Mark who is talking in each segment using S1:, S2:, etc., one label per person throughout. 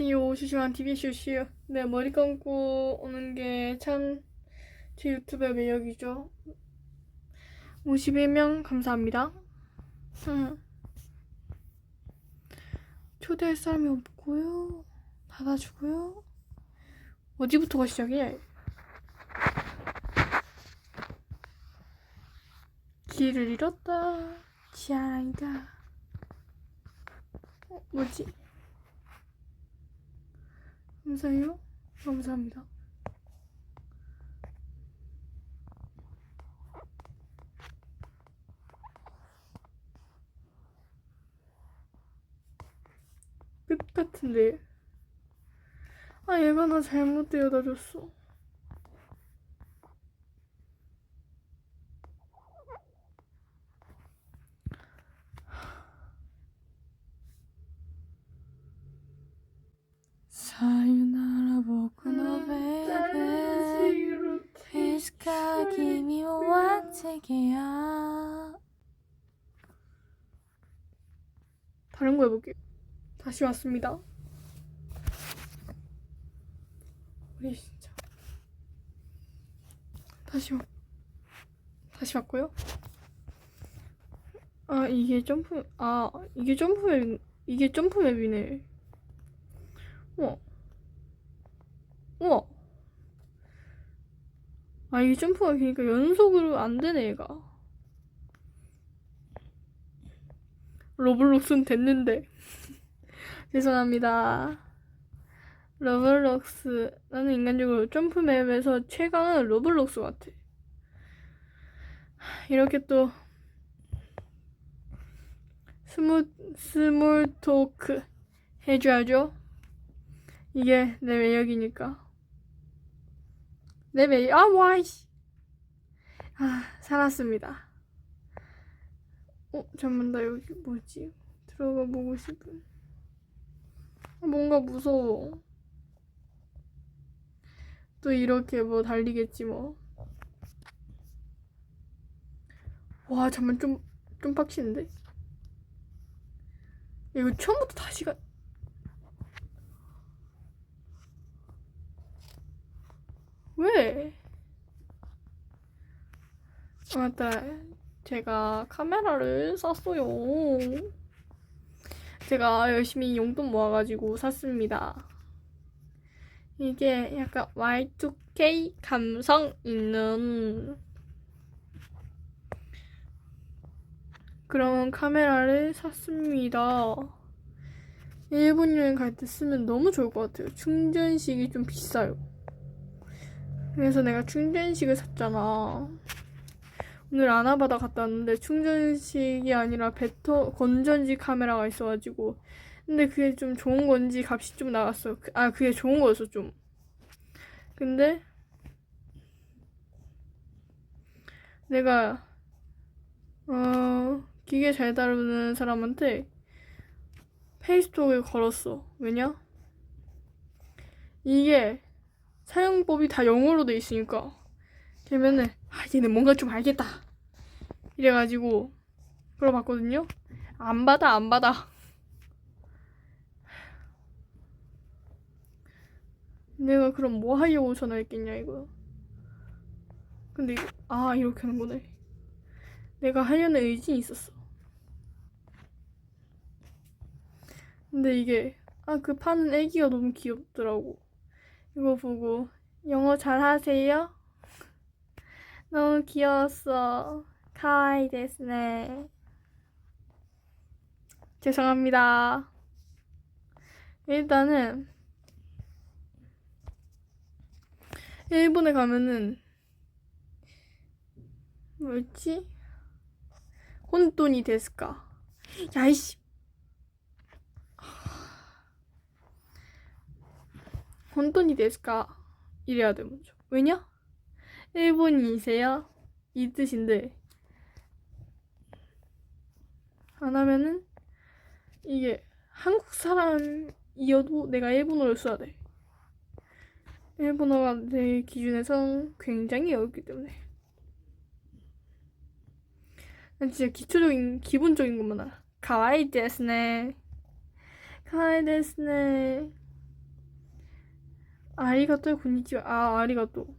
S1: 안녕하세요. 시시한 TV 슈슈. 네, 머리 감고 오는 게 참 제 유튜브의 매력이죠. 51명 감사합니다. 음. 초대할 사람이 없고요. 닫아주고요. 어디부터가 시작이야? 길을 잃었다. 지하라이다. 어, 뭐지? 감사해요. 감사합니다. 끝 같은데. 아, 얘가 나 잘못 데려다 줬어. 다른 거 해볼게. 다시 왔습니다. 우리 진짜 다시 왔 다시 왔고요. 아 이게 점프 아 이게 점프 맵 이게 점프 맵이네. 우와 우와 아 이게 점프가 그러니까 연속으로 안 되네 얘가. 로블록스는 됐는데. 죄송합니다. 로블록스. 나는 인간적으로 점프맵에서 최강은 로블록스 같아. 이렇게 또, 스무, 스몰 토크 해줘야죠. 이게 내 매력이니까. 내 매력, 아, 와이씨. 아, 살았습니다. 어, 잠만, 나 여기 뭐지? 들어가 보고 싶은. 아, 뭔가 무서워. 또 이렇게 뭐 달리겠지 뭐. 와, 잠만 좀, 좀 빡치는데? 이거 처음부터 다시 가. 왜? 아, 맞다. 제가 카메라를 샀어요. 제가 열심히 용돈 모아가지고 샀습니다. 이게 약간 Y2K 감성 있는 그런 카메라를 샀습니다. 일본 여행 갈 때 쓰면 너무 좋을 것 같아요. 충전식이 좀 비싸요. 그래서 내가 충전식을 샀잖아. 오늘 아나바다 갔다 왔는데 충전식이 아니라 배터 건전지 카메라가 있어가지고 근데 그게 좀 좋은 건지 값이 좀 나갔어. 그- 아 그게 좋은 거였어 좀. 근데 내가 어 기계 잘 다루는 사람한테 페이스톡을 걸었어. 왜냐? 이게 사용법이 다 영어로 돼 있으니까 그러면은 아 얘는 뭔가 좀 알겠다. 이래가지고 물어봤거든요. 안 받아 안 받아. 내가 그럼 뭐 하려고 전화했겠냐 이거. 근데 아 이렇게 하는 거네. 내가 하려는 의지 있었어. 근데 이게 아 그 파는 애기가 너무 귀엽더라고. 이거 보고 영어 잘하세요? 너무 귀여웠어. 카와이 데스네. 죄송합니다. 일단은 일본에 가면은 뭐였지? 혼돈이 데스까? 야이씨. 혼돈이 데스까? 이래야 돼 먼저. 왜냐? 일본이세요? 이 뜻인데 안 하면은 이게 한국 사람이어도 내가 일본어를 써야 돼. 일본어가 내 기준에선 굉장히 어렵기 때문에 난 진짜 기초적인 기본적인 것만 알아. 가와이 데스네. 가와이 데스네. 아리가또 군니치와 아 아리가또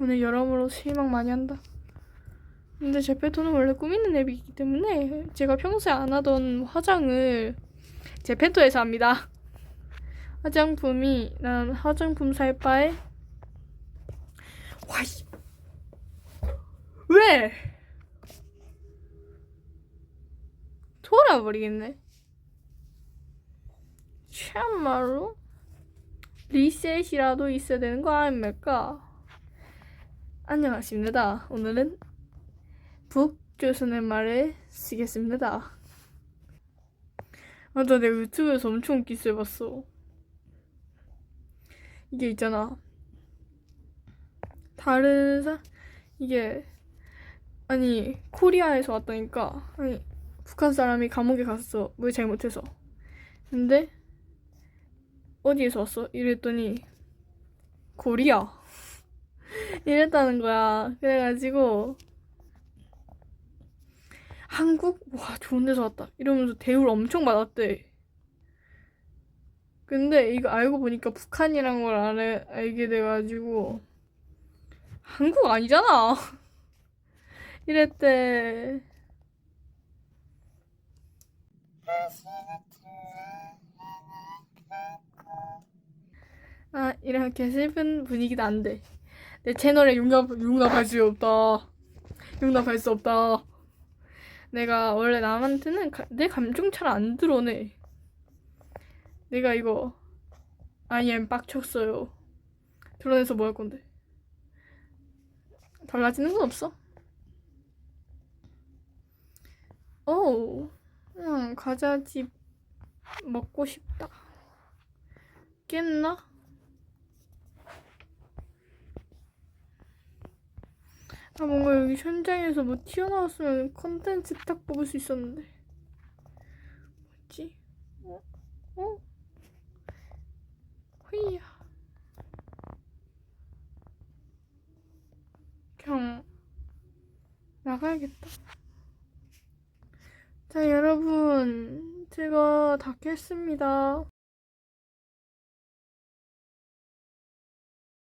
S1: 오늘 여러모로 실망 많이 한다. 근데 제페토는 원래 꾸미는 앱이기 때문에 제가 평소에 안 하던 화장을 제페토에서 합니다. 화장품이 난 화장품 살 바에 와이 왜 돌아버리겠네 참말로 리셋이라도 있어야 되는 거 아닙니까 안녕하십니다. 오늘은 북조선의 말을 쓰겠습니다. 맞아 내가 유튜브에서 엄청 웃기스 해봤어. 이게 있잖아. 다른 사 이게 아니 코리아에서 왔다니까. 아니 북한 사람이 감옥에 갔어. 뭘 잘못해서. 근데 어디에서 왔어? 이랬더니 코리아 이랬다는 거야 그래가지고 한국 와 좋은 데서 왔다 이러면서 대우를 엄청 받았대 근데 이거 알고 보니까 북한이란 걸 알, 알게 돼가지고 한국 아니잖아. 이랬대. 아 이렇게 슬픈 분위기 도 안 돼. 내 채널에 용납 용납할 수 없다. 용납할 수 없다. 내가 원래 남한테는 가- 내 감정 잘 안 드러내. 내가 이거 아이엠 빡쳤어요. 드러내서 뭐 할 건데? 달라지는 건 없어. 오, 응, 과자집 먹고 싶다. 깼나? 아, 뭔가 여기 현장에서 뭐 튀어나왔으면 컨텐츠 딱 뽑을 수 있었는데. 뭐지? 어? 어? 흐이야. 그냥 나가야겠다. 자, 여러분. 제가 다 깼습니다.